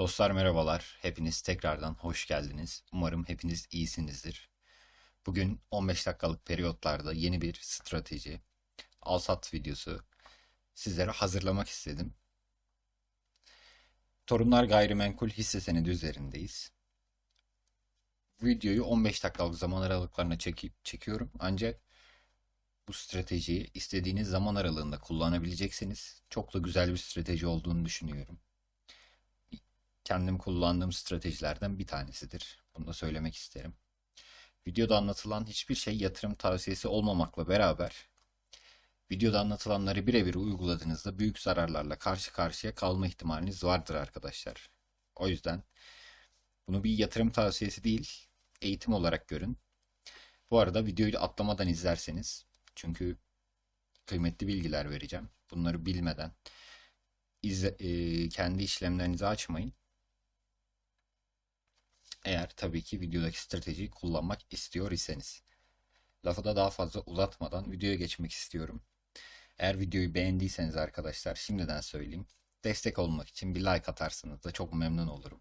Dostlar merhabalar. Hepiniz tekrardan hoş geldiniz. Umarım hepiniz iyisinizdir. Bugün 15 dakikalık periyotlarda yeni bir strateji, alsat videosu sizlere hazırlamak istedim. Torunlar Gayrimenkul hisse senedi üzerindeyiz. Videoyu 15 dakikalık zaman aralıklarına çekip çekiyorum. Ancak bu stratejiyi istediğiniz zaman aralığında kullanabileceksiniz. Çok da güzel bir strateji olduğunu düşünüyorum kendim kullandığım stratejilerden bir tanesidir. Bunu da söylemek isterim. Videoda anlatılan hiçbir şey yatırım tavsiyesi olmamakla beraber videoda anlatılanları birebir uyguladığınızda büyük zararlarla karşı karşıya kalma ihtimaliniz vardır arkadaşlar. O yüzden bunu bir yatırım tavsiyesi değil, eğitim olarak görün. Bu arada videoyu atlamadan izlerseniz çünkü kıymetli bilgiler vereceğim. Bunları bilmeden izle, e, kendi işlemlerinizi açmayın. Eğer tabii ki videodaki stratejiyi kullanmak istiyor iseniz. Lafı da daha fazla uzatmadan videoya geçmek istiyorum. Eğer videoyu beğendiyseniz arkadaşlar şimdiden söyleyeyim. Destek olmak için bir like atarsanız da çok memnun olurum.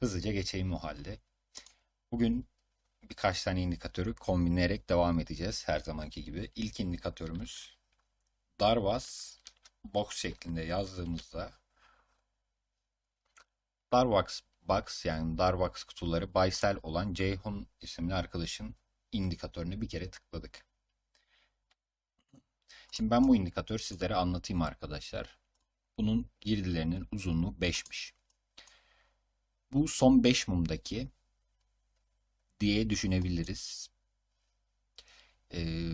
Hızlıca geçeyim o halde. Bugün birkaç tane indikatörü kombinleyerek devam edeceğiz her zamanki gibi. İlk indikatörümüz Darvas box şeklinde yazdığımızda Darbox box yani Darbox kutuları Baysel olan Ceyhun isimli arkadaşın indikatörünü bir kere tıkladık. Şimdi ben bu indikatörü sizlere anlatayım arkadaşlar. Bunun girdilerinin uzunluğu 5'miş. Bu son 5 mumdaki diye düşünebiliriz. Ee,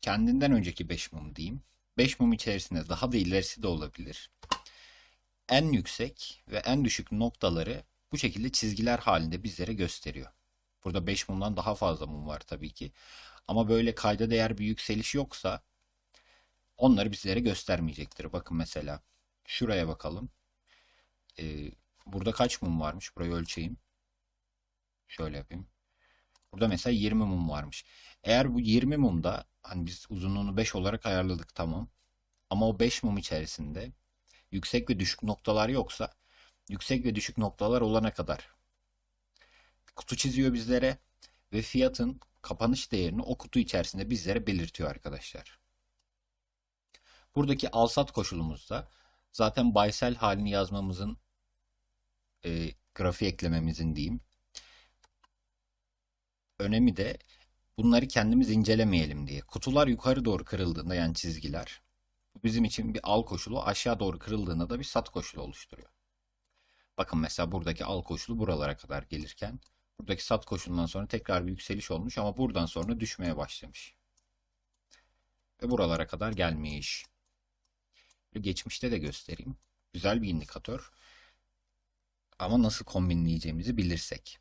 kendinden önceki 5 mum diyeyim. 5 mum içerisinde daha da ilerisi de olabilir. En yüksek ve en düşük noktaları bu şekilde çizgiler halinde bizlere gösteriyor. Burada 5 mumdan daha fazla mum var tabii ki. Ama böyle kayda değer bir yükseliş yoksa onları bizlere göstermeyecektir. Bakın mesela şuraya bakalım. Ee, burada kaç mum varmış? Burayı ölçeyim. Şöyle yapayım. Burada mesela 20 mum varmış. Eğer bu 20 mumda hani biz uzunluğunu 5 olarak ayarladık tamam. Ama o 5 mum içerisinde yüksek ve düşük noktalar yoksa yüksek ve düşük noktalar olana kadar kutu çiziyor bizlere ve fiyatın kapanış değerini o kutu içerisinde bizlere belirtiyor arkadaşlar. Buradaki alsat koşulumuzda zaten baysel halini yazmamızın e, grafiği eklememizin diyeyim. Önemi de bunları kendimiz incelemeyelim diye. Kutular yukarı doğru kırıldığında yani çizgiler bizim için bir al koşulu aşağı doğru kırıldığında da bir sat koşulu oluşturuyor. Bakın mesela buradaki al koşulu buralara kadar gelirken buradaki sat koşulundan sonra tekrar bir yükseliş olmuş ama buradan sonra düşmeye başlamış. Ve buralara kadar gelmiş. Geçmişte de göstereyim. Güzel bir indikatör. Ama nasıl kombinleyeceğimizi bilirsek.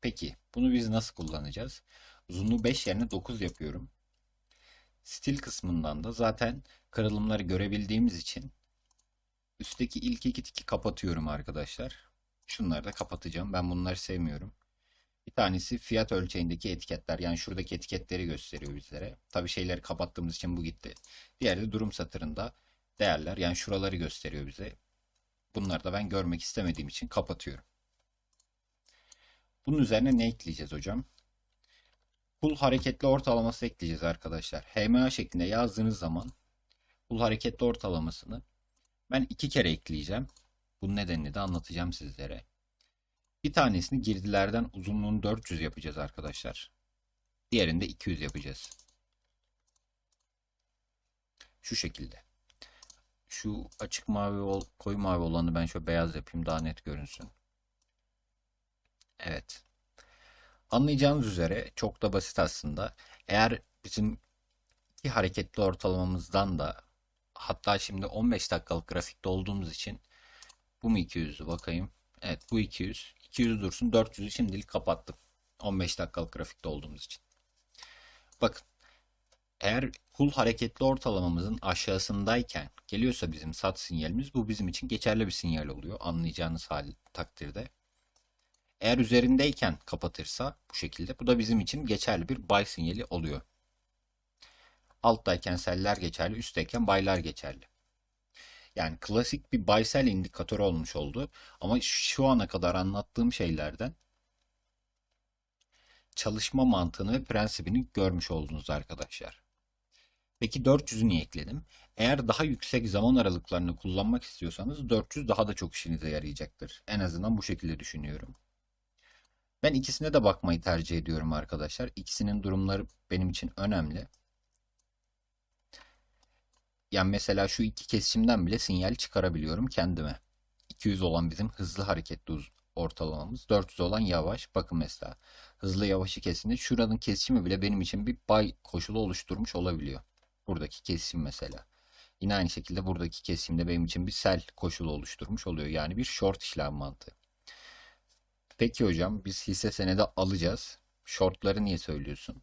Peki bunu biz nasıl kullanacağız? Uzunluğu 5 yerine 9 yapıyorum. Stil kısmından da zaten kırılımları görebildiğimiz için üstteki ilk iki tiki kapatıyorum arkadaşlar. Şunları da kapatacağım. Ben bunları sevmiyorum. Bir tanesi fiyat ölçeğindeki etiketler. Yani şuradaki etiketleri gösteriyor bizlere. Tabi şeyleri kapattığımız için bu gitti. Diğeri de durum satırında değerler. Yani şuraları gösteriyor bize. Bunları da ben görmek istemediğim için kapatıyorum. Bunun üzerine ne ekleyeceğiz hocam? Pul hareketli ortalaması ekleyeceğiz arkadaşlar. HMA şeklinde yazdığınız zaman pul hareketli ortalamasını ben iki kere ekleyeceğim. Bunun nedenini de anlatacağım sizlere. Bir tanesini girdilerden uzunluğunu 400 yapacağız arkadaşlar. Diğerinde 200 yapacağız. Şu şekilde. Şu açık mavi, koyu mavi olanı ben şöyle beyaz yapayım daha net görünsün. Evet. Anlayacağınız üzere çok da basit aslında. Eğer bizim iki hareketli ortalamamızdan da hatta şimdi 15 dakikalık grafikte olduğumuz için bu mu 200'ü bakayım. Evet bu 200. 200 dursun 400'ü şimdilik kapattım. 15 dakikalık grafikte olduğumuz için. Bakın eğer kul hareketli ortalamamızın aşağısındayken geliyorsa bizim sat sinyalimiz bu bizim için geçerli bir sinyal oluyor anlayacağınız hal takdirde. Eğer üzerindeyken kapatırsa bu şekilde bu da bizim için geçerli bir buy sinyali oluyor. Alttayken seller geçerli, üstteyken baylar geçerli. Yani klasik bir buy sell indikatörü olmuş oldu. Ama şu ana kadar anlattığım şeylerden çalışma mantığını ve prensibini görmüş oldunuz arkadaşlar. Peki 400'ü niye ekledim? Eğer daha yüksek zaman aralıklarını kullanmak istiyorsanız 400 daha da çok işinize yarayacaktır. En azından bu şekilde düşünüyorum. Ben ikisine de bakmayı tercih ediyorum arkadaşlar. İkisinin durumları benim için önemli. Yani mesela şu iki kesişimden bile sinyal çıkarabiliyorum kendime. 200 olan bizim hızlı hareketli ortalamamız. 400 olan yavaş. Bakın mesela hızlı yavaşı kesince şuranın kesişimi bile benim için bir buy koşulu oluşturmuş olabiliyor. Buradaki kesim mesela. Yine aynı şekilde buradaki kesimde benim için bir sell koşulu oluşturmuş oluyor. Yani bir short işlem mantığı. Peki hocam biz hisse senedi alacağız. Shortları niye söylüyorsun?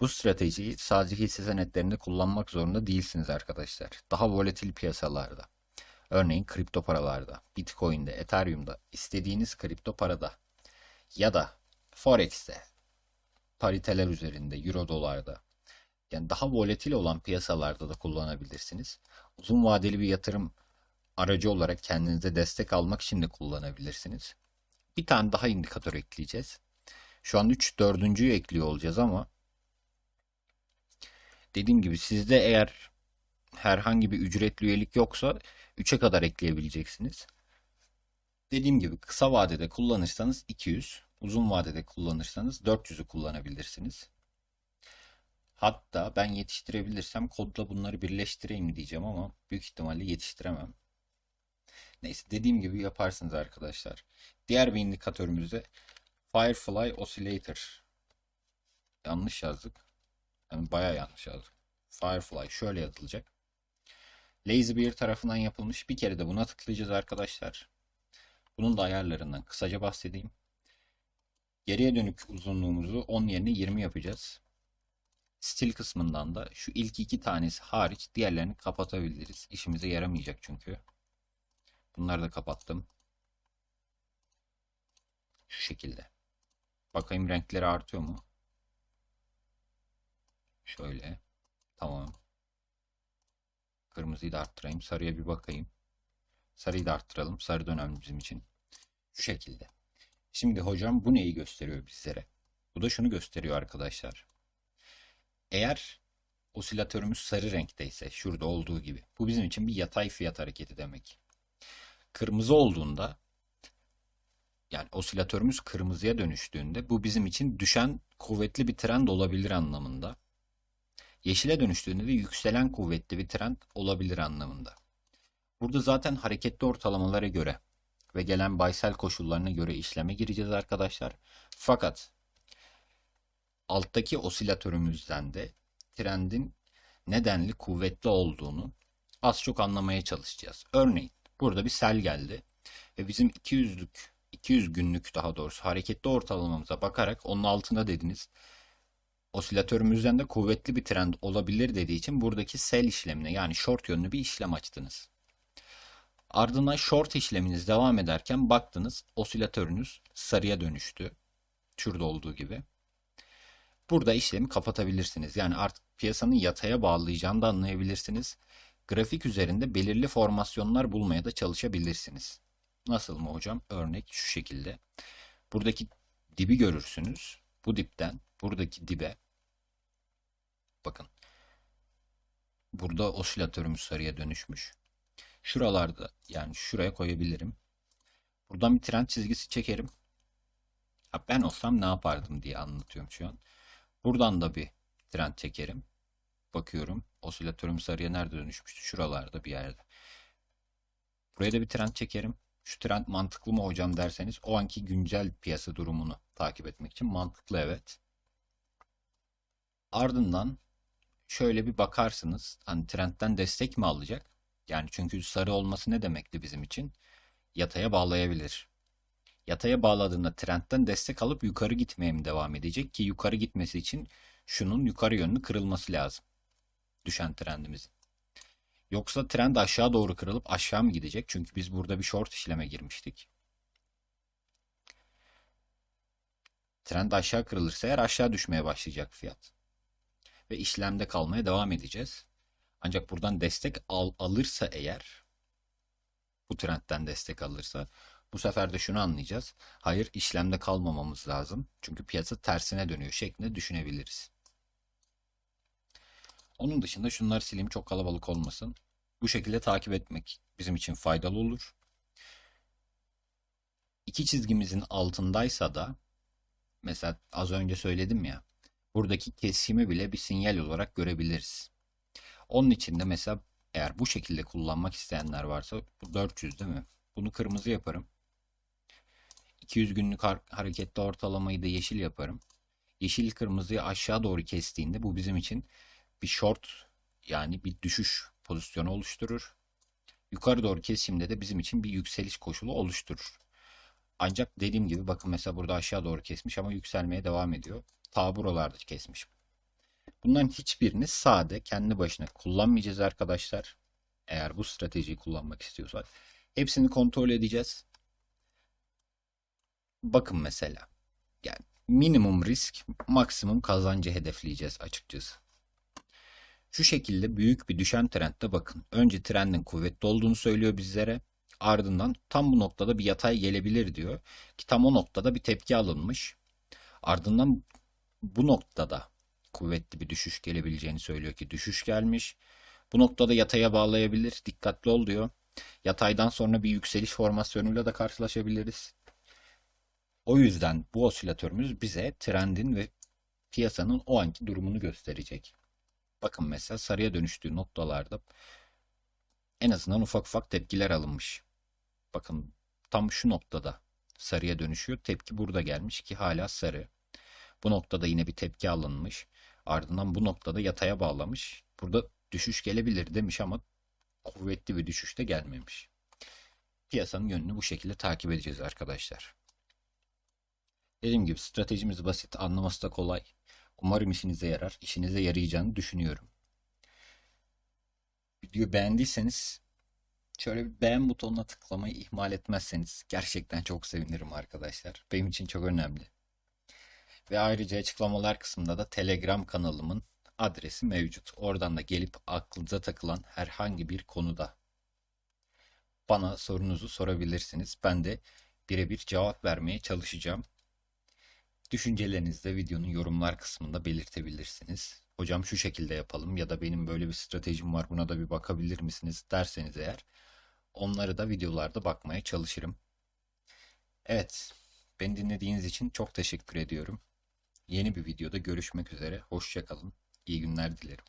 Bu stratejiyi sadece hisse senetlerinde kullanmak zorunda değilsiniz arkadaşlar. Daha volatil piyasalarda. Örneğin kripto paralarda, Bitcoin'de, Ethereum'da, istediğiniz kripto parada ya da Forex'te, pariteler üzerinde, Euro dolarda yani daha volatil olan piyasalarda da kullanabilirsiniz. Uzun vadeli bir yatırım aracı olarak kendinize destek almak için de kullanabilirsiniz. Bir tane daha indikatör ekleyeceğiz. Şu an 3 dördüncüyü ekliyor olacağız ama dediğim gibi sizde eğer herhangi bir ücretli üyelik yoksa 3'e kadar ekleyebileceksiniz. Dediğim gibi kısa vadede kullanırsanız 200, uzun vadede kullanırsanız 400'ü kullanabilirsiniz. Hatta ben yetiştirebilirsem kodla bunları birleştireyim diyeceğim ama büyük ihtimalle yetiştiremem. Neyse dediğim gibi yaparsınız arkadaşlar. Diğer bir indikatörümüzde Firefly Oscillator. Yanlış yazdık. Yani bayağı yanlış yazdık. Firefly şöyle yazılacak. Lazybear tarafından yapılmış. Bir kere de buna tıklayacağız arkadaşlar. Bunun da ayarlarından kısaca bahsedeyim. Geriye dönük uzunluğumuzu 10 yerine 20 yapacağız. Stil kısmından da şu ilk iki tanesi hariç diğerlerini kapatabiliriz. İşimize yaramayacak çünkü. Bunları da kapattım. Şu şekilde. Bakayım renkleri artıyor mu? Şöyle. Tamam. Kırmızıyı da arttırayım. Sarıya bir bakayım. Sarıyı da arttıralım. Sarı da önemli bizim için. Şu şekilde. Şimdi hocam bu neyi gösteriyor bizlere? Bu da şunu gösteriyor arkadaşlar. Eğer osilatörümüz sarı renkteyse şurada olduğu gibi bu bizim için bir yatay fiyat hareketi demek. Kırmızı olduğunda yani osilatörümüz kırmızıya dönüştüğünde bu bizim için düşen kuvvetli bir trend olabilir anlamında. Yeşile dönüştüğünde de yükselen kuvvetli bir trend olabilir anlamında. Burada zaten hareketli ortalamalara göre ve gelen baysel koşullarına göre işleme gireceğiz arkadaşlar. Fakat alttaki osilatörümüzden de trendin nedenli kuvvetli olduğunu az çok anlamaya çalışacağız. Örneğin burada bir sel geldi ve bizim 200'lük 200 günlük daha doğrusu hareketli ortalamamıza bakarak onun altına dediniz osilatörümüzden de kuvvetli bir trend olabilir dediği için buradaki sell işlemine yani short yönlü bir işlem açtınız. Ardından short işleminiz devam ederken baktınız osilatörünüz sarıya dönüştü. Şurada olduğu gibi. Burada işlemi kapatabilirsiniz. Yani artık piyasanın yataya bağlayacağını da anlayabilirsiniz. Grafik üzerinde belirli formasyonlar bulmaya da çalışabilirsiniz. Nasıl mı hocam? Örnek şu şekilde. Buradaki dibi görürsünüz. Bu dipten buradaki dibe bakın. Burada osilatörümüz sarıya dönüşmüş. Şuralarda yani şuraya koyabilirim. Buradan bir trend çizgisi çekerim. Ha, ben olsam ne yapardım diye anlatıyorum şu an. Buradan da bir trend çekerim. Bakıyorum. Osilatörüm sarıya nerede dönüşmüştü? Şuralarda bir yerde. Buraya da bir trend çekerim. Şu trend mantıklı mı hocam derseniz o anki güncel piyasa durumunu takip etmek için mantıklı evet. Ardından şöyle bir bakarsınız. Hani trendten destek mi alacak? Yani çünkü sarı olması ne demekti bizim için? Yataya bağlayabilir. Yataya bağladığında trendten destek alıp yukarı gitmeye mi devam edecek ki yukarı gitmesi için şunun yukarı yönlü kırılması lazım. Düşen trendimizin. Yoksa trend aşağı doğru kırılıp aşağı mı gidecek? Çünkü biz burada bir short işleme girmiştik. Trend aşağı kırılırsa eğer aşağı düşmeye başlayacak fiyat. Ve işlemde kalmaya devam edeceğiz. Ancak buradan destek al, alırsa eğer bu trendten destek alırsa bu sefer de şunu anlayacağız. Hayır işlemde kalmamamız lazım. Çünkü piyasa tersine dönüyor şeklinde düşünebiliriz. Onun dışında şunları sileyim çok kalabalık olmasın. Bu şekilde takip etmek bizim için faydalı olur. İki çizgimizin altındaysa da mesela az önce söyledim ya buradaki kesimi bile bir sinyal olarak görebiliriz. Onun için de mesela eğer bu şekilde kullanmak isteyenler varsa bu 400 değil mi? Bunu kırmızı yaparım. 200 günlük har- hareketli ortalamayı da yeşil yaparım. Yeşil kırmızıyı aşağı doğru kestiğinde bu bizim için bir short yani bir düşüş pozisyonu oluşturur. Yukarı doğru kesimde de bizim için bir yükseliş koşulu oluşturur. Ancak dediğim gibi bakın mesela burada aşağı doğru kesmiş ama yükselmeye devam ediyor. Ta buralarda kesmiş. Bunların hiçbirini sade kendi başına kullanmayacağız arkadaşlar. Eğer bu stratejiyi kullanmak istiyorsak. Hepsini kontrol edeceğiz. Bakın mesela. Yani minimum risk, maksimum kazancı hedefleyeceğiz açıkçası. Şu şekilde büyük bir düşen trendde bakın. Önce trendin kuvvetli olduğunu söylüyor bizlere. Ardından tam bu noktada bir yatay gelebilir diyor. Ki tam o noktada bir tepki alınmış. Ardından bu noktada kuvvetli bir düşüş gelebileceğini söylüyor ki düşüş gelmiş. Bu noktada yataya bağlayabilir. Dikkatli ol diyor. Yataydan sonra bir yükseliş formasyonuyla da karşılaşabiliriz. O yüzden bu osilatörümüz bize trendin ve piyasanın o anki durumunu gösterecek. Bakın mesela sarıya dönüştüğü noktalarda en azından ufak ufak tepkiler alınmış. Bakın tam şu noktada sarıya dönüşüyor. Tepki burada gelmiş ki hala sarı. Bu noktada yine bir tepki alınmış. Ardından bu noktada yataya bağlamış. Burada düşüş gelebilir demiş ama kuvvetli bir düşüş de gelmemiş. Piyasanın yönünü bu şekilde takip edeceğiz arkadaşlar. Dediğim gibi stratejimiz basit, anlaması da kolay. Umarım işinize yarar. İşinize yarayacağını düşünüyorum. Videoyu beğendiyseniz şöyle bir beğen butonuna tıklamayı ihmal etmezseniz gerçekten çok sevinirim arkadaşlar. Benim için çok önemli. Ve ayrıca açıklamalar kısmında da Telegram kanalımın adresi mevcut. Oradan da gelip aklınıza takılan herhangi bir konuda bana sorunuzu sorabilirsiniz. Ben de birebir cevap vermeye çalışacağım. Düşüncelerinizi de videonun yorumlar kısmında belirtebilirsiniz. Hocam şu şekilde yapalım ya da benim böyle bir stratejim var buna da bir bakabilir misiniz derseniz eğer onları da videolarda bakmaya çalışırım. Evet, beni dinlediğiniz için çok teşekkür ediyorum. Yeni bir videoda görüşmek üzere. Hoşçakalın. İyi günler dilerim.